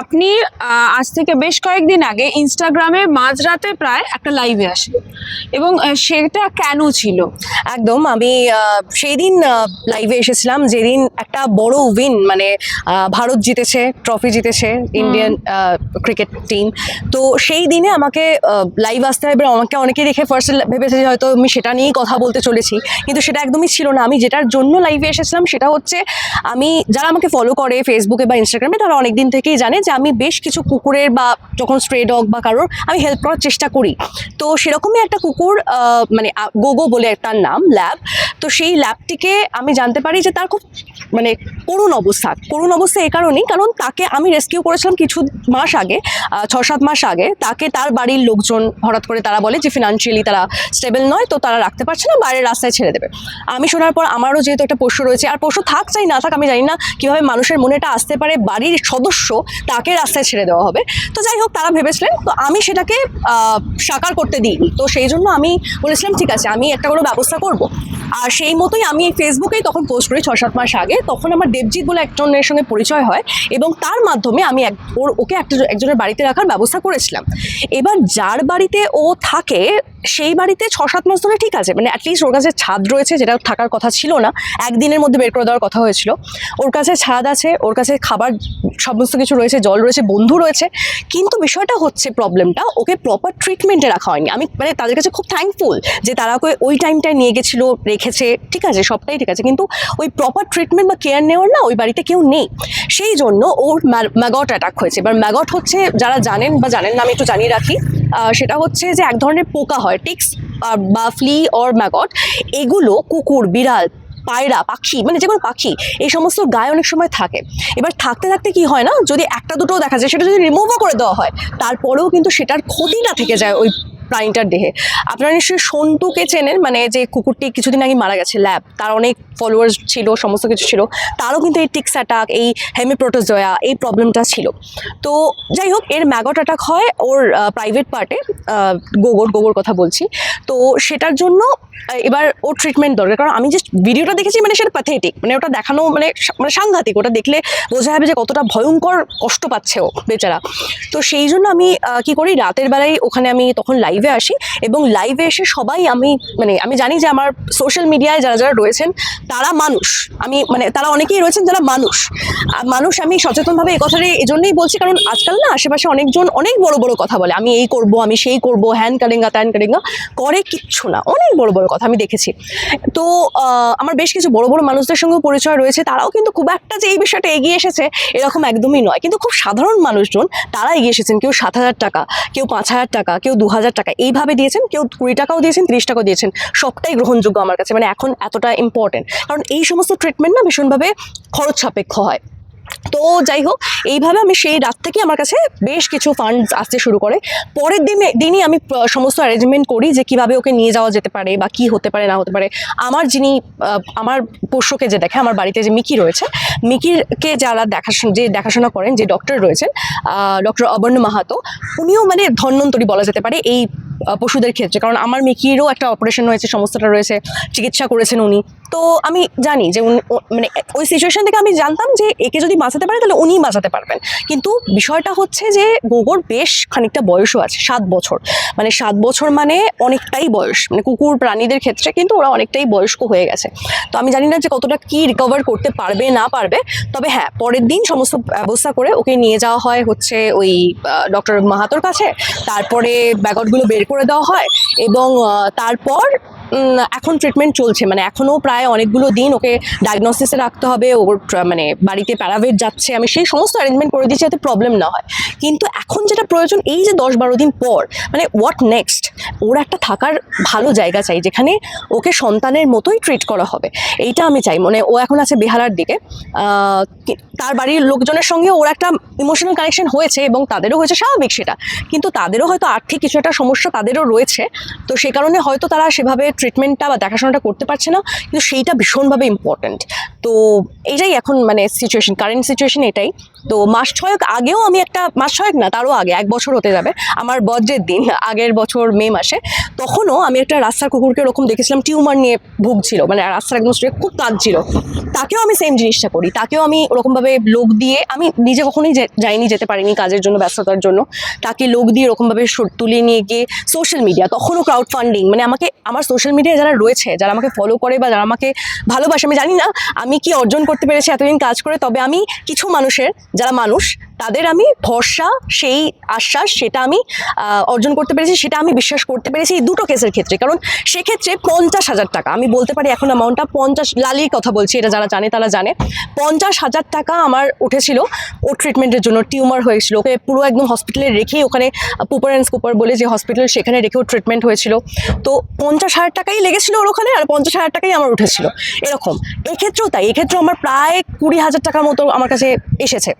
আপনি আজ থেকে বেশ কয়েকদিন আগে ইনস্টাগ্রামে মাঝরাতে প্রায় একটা লাইভে আসেন এবং সেটা কেন ছিল? একদম আমি সেই দিন লাইভে এসেছিলাম। যেদিন একটা বড় উইন মানে ভারত জিতেছে ট্রফি জিতেছে ইন্ডিয়ান ক্রিকেট টিম তো সেই দিনে আমাকে লাইভ আসতে হবে আমাকে অনেকে দেখে ফার্স্ট ভেবেছে যে হয়তো আমি সেটা নিয়েই কথা বলতে চলেছি। কিন্তু সেটা একদমই ছিল না। আমি যেটার জন্য লাইভে এসেছিলাম সেটা হচ্ছে আমি যারা আমাকে ফলো করে ফেসবুকে বা ইনস্টাগ্রামে তারা অনেক দিন থেকেই জানে যে আমি বেশ কিছু কুকুরের বা যখন স্ট্রে ডগ বা কারোর আমি হেল্প করার চেষ্টা করি। তো সেরকমই একটা কুকুর মানে গোগো বলে তার নাম ল্যাব তো সেই ল্যাবটিকে আমি জানতে পারি যে তার খুব মানে করুণ অবস্থা করুণ অবস্থা এই কারণেই, কারণ তাকে আমি রেস্কিউ করেছিলাম কিছু মাস আগে ছ সাত মাস আগে। তাকে তার বাড়ির লোকজন হঠাৎ করে তারা বলে যে ফিনান্সিয়ালি তারা স্টেবল নয়, তো তারা রাখতে পারছে না, বাইরের রাস্তায় ছেড়ে দেবে। আমি শোনার পর আমারও যেহেতু একটা পোষ্য রয়েছে, আর পোষ্য থাক চাই না থাক, আমি জানি না কীভাবে মানুষের মনে এটা আসতে পারে, বাড়ির সদস্য তাকে রাস্তায় ছেড়ে দেওয়া হবে। তো যাই হোক, তারা ভেবেছিলেন, তো আমি সেটাকে সাকার করতে দিইনি। তো সেই জন্য আমি বলেছিলাম, ঠিক আছে, আমি একটা কোনো ব্যবস্থা করব। আর সেই মতোই আমি ফেসবুকেই তখন পোস্ট করি ছ সাত মাস আগে, তখন আমার দেবজিৎ বলে একজনের সঙ্গে পরিচয় হয় এবং তার মাধ্যমে আমি এক, ওর, ওকে একটা একজনের বাড়িতে রাখার ব্যবস্থা করেছিলাম। এবার যার বাড়িতে ও থাকে, সেই বাড়িতে ছ সাত মাস ধরে ঠিক আছে মানে অ্যাটলিস্ট ওর কাছে ছাদ রয়েছে, যেটা থাকার কথা ছিল না। একদিনের মধ্যে বের করে দেওয়ার কথা হয়েছিল। ওর কাছে ছাদ আছে, ওর কাছে খাবার সমস্ত কিছু রয়েছে, জল রয়েছে, বন্ধু রয়েছে। কিন্তু বিষয়টা হচ্ছে প্রবলেমটা ওকে প্রপার ট্রিটমেন্টে রাখা হয়নি। আমি মানে তাদের কাছে খুব থ্যাঙ্কফুল যে তারা ওকে ওই টাইমটায় নিয়ে গেছিল, রেখেছে, ঠিক আছে, সবটাই ঠিক আছে। কিন্তু ওই প্রপার ট্রিটমেন্ট বা কেয়ার নেওয়ার না ওই বাড়িতে কেউ নেই। সেই জন্য ওর ম্যাগট অ্যাটাক হয়েছে। এবার ম্যাগট হচ্ছে যারা জানেন বা জানেন না, আমি একটু জানিয়ে রাখি। সেটা হচ্ছে যে এক ধরনের পোকা হয়, টিক্স বা ফ্লি অর ম্যাগট। এগুলো কুকুর, বিড়াল, পায়রা, পাখি মানে যে কোনো পাখি, এই সমস্ত গায়ে অনেক সময় থাকে। এবার থাকতে থাকতে কি হয় না, যদি একটা দুটো দেখা যায়, সেটা যদি রিমুভও করে দেওয়া হয়, তারপরেও কিন্তু সেটার ক্ষতিটা থেকে যায় ওই প্রাণীটার দেহে। আপনারা নিশ্চয়ই সন্টুকে চেনেন মানে যে কুকুরটি কিছুদিন আগে মারা গেছে, ল্যাব। তার অনেক ফলোয়ার্স ছিল, সমস্ত কিছু ছিল। তারও কিন্তু এই টিক্স অ্যাটাক এই হেমিপ্রোটোজোয়া এই প্রবলেমটা ছিল। তো যাই হোক, এর ম্যাগট অ্যাটাক হয় ওর প্রাইভেট পার্টে গোবর গোবর কথা বলছি। তো সেটার জন্য এবার ওর ট্রিটমেন্ট দরকার। কারণ আমি যে ভিডিওটা দেখেছি মানে সেটা প্যাথেটিক মানে ওটা দেখানো মানে মানে সাংঘাতিক। ওটা দেখলে বোঝা যাবে যে কতটা ভয়ঙ্কর কষ্ট পাচ্ছে ও বেচারা। তো সেই জন্য আমি কি করি, রাতের বেলায় ওখানে আমি তখন লাইভে আসি এবং লাইভে এসে সবাই আমি মানে আমি জানি যে আমার সোশ্যাল মিডিয়ায় যারা যারা রয়েছেন, তারা মানুষ। আমি মানে তারা অনেকেই রয়েছেন যারা মানুষ। মানুষ আমি সচেতনভাবে এই কথাটা এই জন্যই বলছি, কারণ আজকাল না আশেপাশে অনেকজন অনেক বড় বড় কথা বলে, আমি এই করব, আমি সেই করব হ্যান কারেঙ্গা ত্যান কারেঙ্গা, করে কিচ্ছু না, অনেক বড় বড় কথা আমি দেখেছি। তো আমার বেশ কিছু বড় বড় মানুষদের সঙ্গেও পরিচয় রয়েছে, তারাও কিন্তু খুব একটা যে এই বিষয়টা এগিয়ে এসেছে, এরকম একদমই নয়। কিন্তু খুব সাধারণ মানুষজন, তারা এগিয়ে এসেছেন, কেউ সাত হাজার টাকা, কেউ পাঁচ হাজার টাকা, কেউ দু হাজার টাকা। এইভাবে দিয়েছেন, কেউ কুড়ি টাকাও দিয়েছেন, তিরিশ টাকাও দিয়েছেন, সবটাই গ্রহণযোগ্য আমার কাছে। মানে এখন এতটা ইম্পর্টেন্ট কারণ এই সমস্ত ট্রিটমেন্ট না ভীষণভাবে খরচ সাপেক্ষ হয়। তো যাই হোক, এইভাবে আমি সেই রাত থেকে আমার কাছে বেশ কিছু ফান্ডস আসতে শুরু করে। পরের দিনে, দিনই আমি সমস্ত অ্যারেঞ্জমেন্ট করি যে কীভাবে ওকে নিয়ে যাওয়া যেতে পারে বা কি হতে পারে, না হতে পারে। আমার যিনি আমার পোষ্যকে যে দেখে, আমার বাড়িতে যে মিকি রয়েছে, মিকিরকে যারা দেখাশোনা যে দেখাশোনা করেন, যে ডক্টর রয়েছেন ডক্টর অবর্ণ মাহাতো, উনিও মানে ধন্যন্তরী বলা যেতে পারে এই পশুদের ক্ষেত্রে। কারণ আমার মিকিরও একটা অপারেশন হয়েছে সমস্যাটা রয়েছে, চিকিৎসা করেছেন উনি। তো আমি জানি যে উনি মানে ওই সিচুয়েশন থেকে আমি জানতাম যে একে যদি বাঁচাতে পারে, তাহলে উনিই বাঁচাতে পারবেন। কিন্তু বিষয়টা হচ্ছে যে গোবর বেশ খানিকটা বয়সও আছে, সাত বছর। মানে সাত বছর মানে অনেকটাই বয়স। মানে কুকুর, প্রাণীদের ক্ষেত্রে কিন্তু ওরা অনেকটাই বয়স্ক হয়ে গেছে। তো আমি জানি না যে কতটা কি রিকভার করতে পারবে, না পারবে। তবে হ্যাঁ পরের দিন সমস্ত ব্যবস্থা করে ওকে নিয়ে যাওয়া হয় হচ্ছে ওই ডক্টর মাহাতোর কাছে। তারপরে ব্যাগটগুলো বের করে দেওয়া হয় এবং তারপর এখন ট্রিটমেন্ট চলছে। মানে এখনও প্রায় অনেকগুলো দিন ওকে ডায়াগনোসিসে রাখতে হবে ওর মানে বাড়িতে প্যারাভেট যাচ্ছে। আমি সেই সমস্ত অ্যারেঞ্জমেন্ট করে দিচ্ছি যাতে প্রবলেম না হয়। কিন্তু এখন যেটা প্রয়োজন, এই যে দশ বারো দিন পর মানে হোয়াট নেক্সট ওর একটা থাকার ভালো জায়গা চাই, যেখানে ওকে সন্তানের মতোই ট্রিট করা হবে। এইটা আমি চাই। মানে ও এখন আছে বেহালার দিকে। তার বাড়ির লোকজনের সঙ্গে ওর একটা ইমোশনাল কানেকশন হয়েছে এবং তাদেরও হয়েছে স্বাভাবিক সেটা। কিন্তু তাদেরও হয়তো আর্থিক কিছু একটা সমস্যা তাদেরও রয়েছে। তো সে কারণে হয়তো তারা সেভাবে ট্রিটমেন্টটা বা দেখাশোনাটা করতে পারছে না। কিন্তু সেইটা ভীষণভাবে ইম্পর্ট্যান্ট তো এইটাই এখন মানে সিচুয়েশন কারেন্ট সিচুয়েশন এটাই। তো মাস ছয়েক আগেও আমি একটা, মাস ছয়েক না, তারও আগে, এক বছর হতে যাবে, আমার বজ্রের দিন, আগের বছর মে মাসে। তখনও আমি একটা রাস্তার কুকুরকে ওরকম দেখেছিলাম, টিউমার নিয়ে ভুগছিল মানে রাস্তার একদম straight খুব কাঁদছিল। তাকেও আমি সেম জিনিসটা করি, তাকেও আমি ওরকমভাবে লোক দিয়ে, আমি নিজে কখনোই যাইনি, যেতে পারিনি কাজের জন্য, ব্যস্ততার জন্য। তাকে লোক দিয়ে ওরকমভাবে তুলে নিয়ে গিয়ে সোশ্যাল মিডিয়া তখনও ক্রাউড ফান্ডিং মানে আমাকে, আমার সোশ্যাল মিডিয়ায় যারা রয়েছে, যারা আমাকে ফলো করে বা যারা আমাকে ভালোবাসে, আমি জানি না, আমি কি অর্জন করতে পেরেছি এতদিন কাজ করে? তবে আমি কিছু মানুষের, যারা মানুষ, তাদের আমি ভরসা, সেই আশ্বাস, সেটা আমি অর্জন করতে পেরেছি, সেটা আমি বিশ্বাস করতে পেরেছি এই দুটো কেসের ক্ষেত্রে। কারণ সেক্ষেত্রে পঞ্চাশ হাজার টাকা, আমি বলতে পারি এখন অ্যামাউন্টটা পঞ্চাশ, লালির কথা বলছি, এটা যারা জানে তারা জানে। পঞ্চাশ হাজার টাকা আমার উঠেছিল ও ট্রিটমেন্টের জন্য টিউমার হয়েছিল, ওকে পুরো একদম হসপিটালে রেখে ওখানে পুপার অ্যান্ড স্কুপার বলে যে হসপিটাল সেখানে রেখেও ট্রিটমেন্ট হয়েছিল। তো পঞ্চাশ হাজার টাকাই লেগেছিল ওর ওখানে, আর পঞ্চাশ হাজার টাকাই আমার উঠেছিল। এরকম। এক্ষেত্রেও তাই। এক্ষেত্রেও আমার প্রায় কুড়ি হাজার টাকার মতো আমার কাছে এসেছে।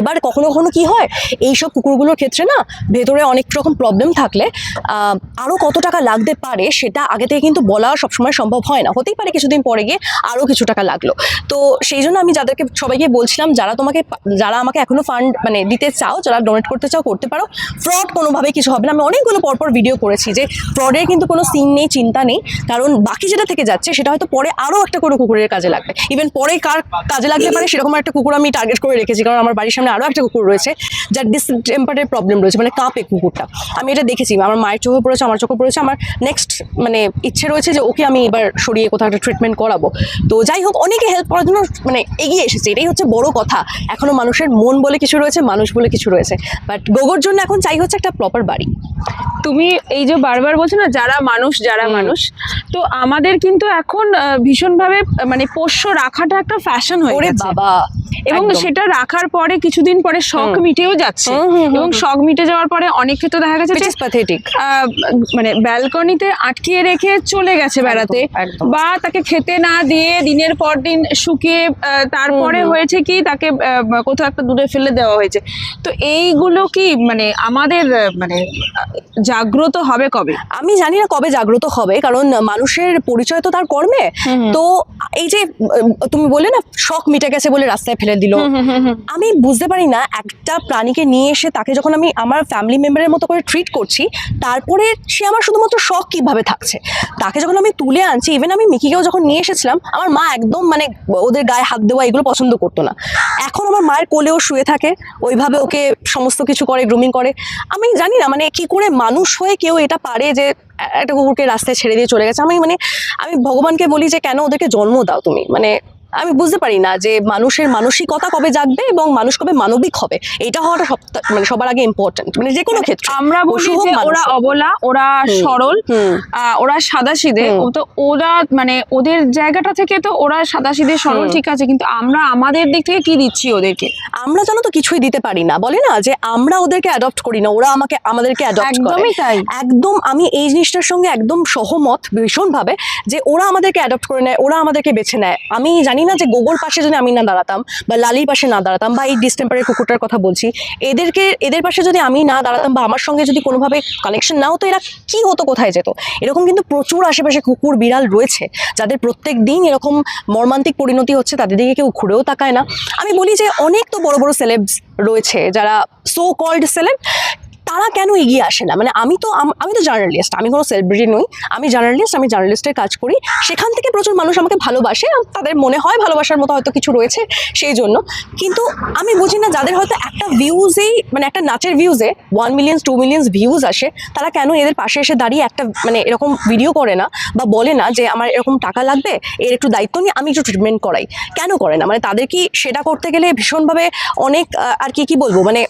এবার কখনো কখনো কি হয়, এইসব কুকুরগুলোর ক্ষেত্রে না ভেতরে অনেক রকম প্রবলেম থাকলে আরও কত টাকা লাগতে পারে সেটা আগে থেকে কিন্তু বলা সবসময় সম্ভব হয় না। হতেই পারে কিছুদিন পরে গিয়ে আরও কিছু টাকা লাগল। তো সেই জন্য আমি যাদেরকে সবাইকে বলছিলাম, যারা তোমাকে, যারা আমাকে এখনও ফান্ড মানে দিতে চাও, যারা ডোনেট করতে চাও, করতে পারো। ফ্রড কোনোভাবেই কিছু হবে না। আমি অনেকগুলো পরপর ভিডিও করেছি যে ফ্রডের কিন্তু কোনো সিন নেই, চিন্তা নেই। কারণ বাকি যেটা থেকে যাচ্ছে, সেটা হয়তো পরে আরও একটা কোনো কুকুরের কাজে লাগবে। ইভেন পরে কার কাজে লাগতে পারে, সেরকম একটা কুকুর আমি টার্গেট করে রেখেছি। কারণ আমার বাড়ির সামনে আরও একটা কুকুর রয়েছে যার ডিসটেম্পারের প্রবলেম রয়েছে মানে কাঁপে কুকুরটা। আমি এটা দেখেছি আমার মায়ের চোখে পড়েছে আমার চোখে পড়েছে আমার নেক্সট মানে ইচ্ছে রয়েছে যে ওকে আমি এবার সরিয়ে কোথাও একটা ট্রিটমেন্ট করাবো। তো যাই হোক অনেকে হেল্প করার জন্য মানে এগিয়ে এসেছে এটাই হচ্ছে বড় কথা। এখনও মানুষের মন বলে কিছু রয়েছে মানুষ বলে কিছু রয়েছে। বাট গোগোর জন্য এখন চাই হচ্ছে একটা প্রপার বাড়ি। তুমি এই যে বারবার বলছো না যারা মানুষ যারা মানুষ তো আমাদের কিন্তু এখন ভীষণভাবে মানে পোষ্য রাখাটা একটা ফ্যাশন হয়ে বাবা! এবং সেটা রাখার পরে কিছুদিন পরে শখ মিটেও যাচ্ছে। এবং শখ মিটে যাওয়ার পরে অনেক ক্ষেত্রে দেখা গেছে মানে ব্যালকনিতে আটকিয়ে রেখে চলে গেছে বেড়াতে বা তাকে খেতে না দিয়ে দিনের পর দিন শুকিয়ে তারপরে। হয়েছে কি তাকে কোথাও একটা দূরে ফেলে দেওয়া হয়েছে। তো এইগুলো কি মানে আমাদের মানে জাগ্রত হবে কবে? আমি জানি না কবে জাগ্রত হবে কারণ মানুষের পরিচয় তো তার কর্মে। তো এই যে তুমি বললে না শখ মিটে গেছে বলে রাস্তায় ফেলে দিল। আমি বুঝতে পারি না একটা প্রাণীকে নিয়ে এসে তাকে যখন আমি আমার ফ্যামিলি মেম্বারের মতো করে ট্রিট করছি তারপরে সে আমার শুধুমাত্র শখ কীভাবে থাকছে? তাকে যখন আমি তুলে আনছি ইভেন আমি মিকিকেও যখন নিয়ে এসেছিলাম আমার মা একদম মানে ওদের গায়ে হাত দেওয়া এগুলো পছন্দ করতো না। এখন আমার মায়ের কোলেও শুয়ে থাকে ওইভাবে ওকে সমস্ত কিছু করে গ্রুমিং করে। আমি জানি না মানে কি করে মানুষ হয়ে কেউ এটা পারে যে একটা কুকুরকে রাস্তায় ছেড়ে দিয়ে চলে গেছে। আমি মানে আমি ভগবানকে বলি যে কেন ওদেরকে জন্ম দাও তুমি? মানে আমি বুঝতে পারি না যে মানুষের মানসিকতা কবে জাগবে এবং মানুষ কবে মানবিক হবে। এটা হওয়াটা সব মানে সবার আগে ইম্পর্টেন্ট মানে যে কোনো ক্ষেত্রে। আমরা বলি যে ওরা অবলা ওরা সরল ওরা সাদা সিধে তো ওরা মানে ওদের জায়গাটা থেকে তো ওরা সাদা সিধে সরল ঠিক আছে কিন্তু আমরা আমাদের দিক থেকে কি দিচ্ছি ওদেরকে? আমরা জানো তো কিছুই দিতে পারি না বলে না? যে আমরা ওদেরকে অ্যাডপ্ট করি না ওরা আমাকে আমাদেরকে অ্যাডপ্ট করে। একদমই তাই। একদম আমি এই জিনিসটার সঙ্গে একদম সহমত ভীষণভাবে যে ওরা আমাদেরকে অ্যাডপ্ট করে নেয় ওরা আমাদেরকে বেছে নেয়। আমি জানি না যে গোগোর পাশে যদি আমি না দাঁড়াতাম বা লালির পাশে না দাঁড়াতাম বা এই ডিস্টেম্পারের কুকুরটার কথা বলছি, এদেরকে, এদের পাশে যদি আমি না দাঁড়াতাম বা আমার সঙ্গে যদি কোনোভাবে কানেকশন না হতো, এরা কি হতো, কোথায় যেত? এরকম কিন্তু প্রচুর আশেপাশে কুকুর বিড়াল রয়েছে, যাদের প্রত্যেক দিন এরকম মর্মান্তিক পরিণতি হচ্ছে, তাদের দিকে কেউ ঘুরেও তাকায় না। আমি বলি যে অনেক তো বড় বড় সেলেবস রয়েছে, যারা সো কল্ড সেলেব তারা কেন এগিয়ে আসে না? মানে আমি তো আমি তো জার্নালিস্ট আমি কোনো সেলিব্রিটি নই। আমি জার্নালিস্ট আমি জার্নালিস্টের কাজ করি। সেখান থেকে প্রচুর মানুষ আমাকে ভালোবাসে। তাদের মনে হয় ভালোবাসার মতো হয়তো কিছু রয়েছে সেই জন্য। কিন্তু আমি বুঝি না যাদের হয়তো একটা ভিউজেই মানে একটা নাচের ভিউজে one millions two millions views আসে, তারা কেন এদের পাশে এসে দাঁড়িয়ে একটা মানে এরকম ভিডিও করে না? বা বলে না যে আমার এরকম টাকা লাগবে, এর একটু দায়িত্ব নিয়ে আমি একটু ট্রিটমেন্ট করাই। কেন করে না? মানে তাদের কি সেটা করতে গেলে ভীষণভাবে অনেক আর কি কি বলব? মানে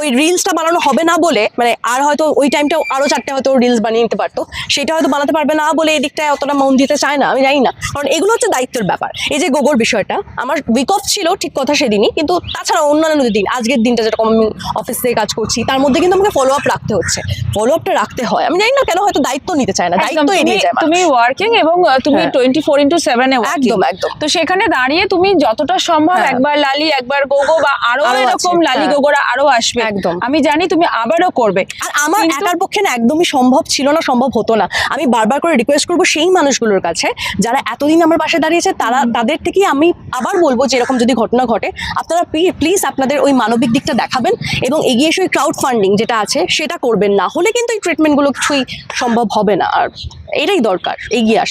ওই রিলসটা বানানো হবে না বলে মানে আর হয়তো ওই টাইমটা আরও চারটে হয়তো রিলস বানিয়ে নিতে পারতো। সেটা হয়তো বানাতে পারবে না বলে এই দিকটায় অতটা মন দিতে চায় না আমি জানি না। কারণ এগুলো হচ্ছে দায়িত্বের ব্যাপার। এই যে গোগোর বিষয়টা আমার উইক অফ ছিল ঠিক কথা সেদিনই কিন্তু তাছাড়া অন্যান্য দিন আজকের দিনটা যেরকম আমি অফিস থেকে কাজ করছি তার মধ্যে কিন্তু আমাকে ফলো আপ রাখতে হচ্ছে। ফলো আপটা রাখতে হয়। আমি জানি না কেন হয়তো দায়িত্ব নিতে চায় না দায়িত্ব এড়িয়ে তুমি- যায় তুমি ওয়ার্কিং এবং তুমি। টোয়েন্টি ফোর ইন্টু সেভেনে একদম একদম। তো সেখানে দাঁড়িয়ে তুমি যতটা সম্ভব হ্যাঁ। একবার লালি একবার গোগো বা আরও আরও এরকম লালি হ্যাঁ। গোগোরা আরও আসবে। একদম। আমি জানি তুমি আবারও করবে। আর আমার একার পক্ষে না একদমই সম্ভব ছিল না সম্ভব হতো না। আমি বারবার করে রিকোয়েস্ট করব সেই মানুষগুলোর কাছে যারা এতদিন আমার পাশে দাঁড়িয়েছে তারা তাদের থেকেই আমি আবার বলব যে এরকম যদি ঘটনা ঘটে আপনারা প্লিজ আপনাদের ওই মানবিক দিকটা দেখাবেন এবং এগিয়ে এসে ওই ক্রাউড ফান্ডিং যেটা আছে সেটা করবেন। না হলে কিন্তু এই ট্রিটমেন্টগুলো কিছুই সম্ভব হবে না। আর এটাই দরকার এগিয়ে আস